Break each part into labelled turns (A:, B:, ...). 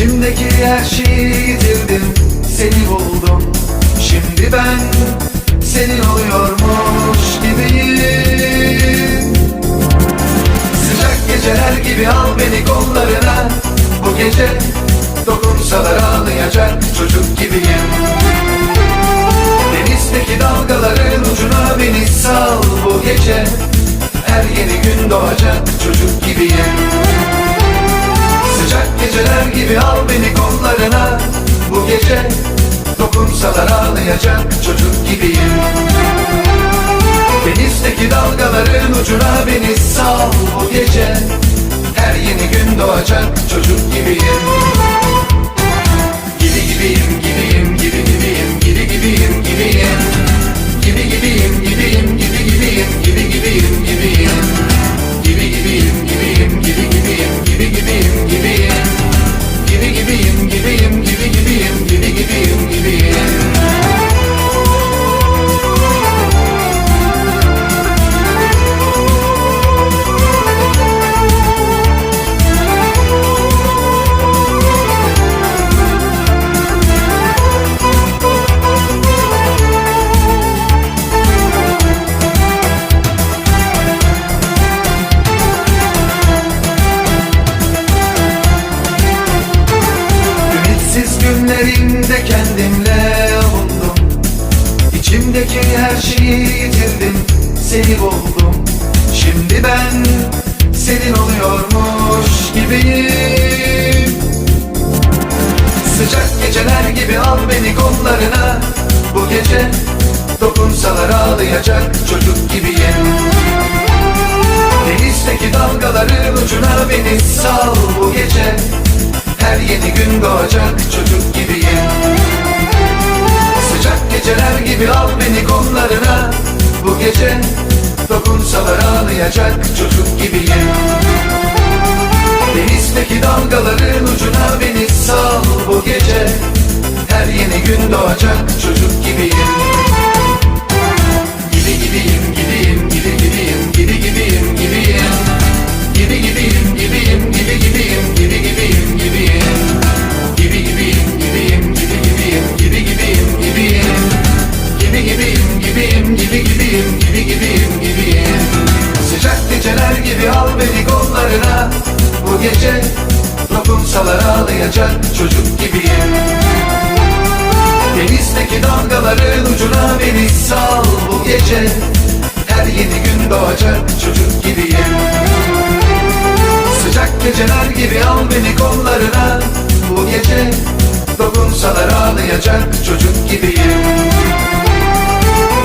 A: Denizdeki her şeyi yitirdim. Seni buldum. Şimdi ben senin oluyormuş gibiyim. Sıcak geceler gibi al beni kollarına. Bu gece dokunsalar ağlayacak çocuk gibiyim. Denizdeki dalgaların ucuna beni sal. Bu gece Her yeni gün doğacak çocuk gibiyim geceler gibi al beni kollarına. Bu gece dokunsalar ağlayacak çocuk gibiyim. Denizdeki dalgaların ucuna beni sal. Bu gece Her yeni gün doğacak çocuk günlerimde kendimle avundum İçimdeki her şeyi yitirdim Seni buldum. Şimdi ben senin oluyormuş gibiyim. Sıcak geceler gibi al beni kollarına. Bu gece dokunsalar ağlayacak çocuk gibiyim. Denizdeki dalgaların ucuna beni sal. Bu gece Her yeni gün doğacak çocuk gibiyim gibi al beni kollarına. Bu gece dokunsalar ağlayacak çocuk gibiyim. Denizdeki dalgaların ucuna beni sal. Bu gece Her yeni gün doğacak ağlayacak çocuk gibiyim. Denizdeki dalgaların ucuna beni sal bu gece. Her yeni gün doğacak çocuk gibiyim. Sıcak geceler gibi al beni kollarına Bu gece. Dokunsalar ağlayacak çocuk gibiyim.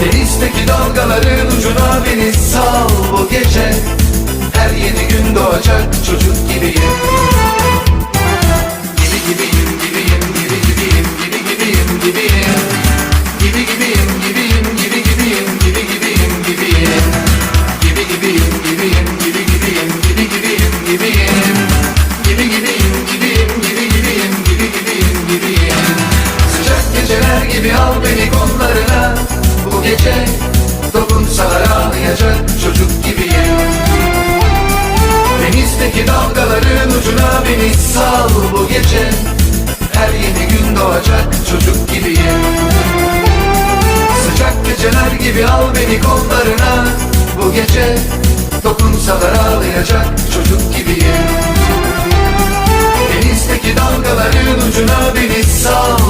A: Denizdeki dalgaların ucuna beni sal bu gece. Her yeni gün doğacak çocuk gibiyim gece dokunsalar ağlayacak çocuk gibiyim. Denizdeki dalgaların ucuna beni sal bu gece. Her yeni gün doğacak çocuk gibiyim. Sıcak geceler gibi al beni kollarına. Bu gece dokunsalar ağlayacak çocuk gibiyim. Denizdeki dalgaların ucuna beni sal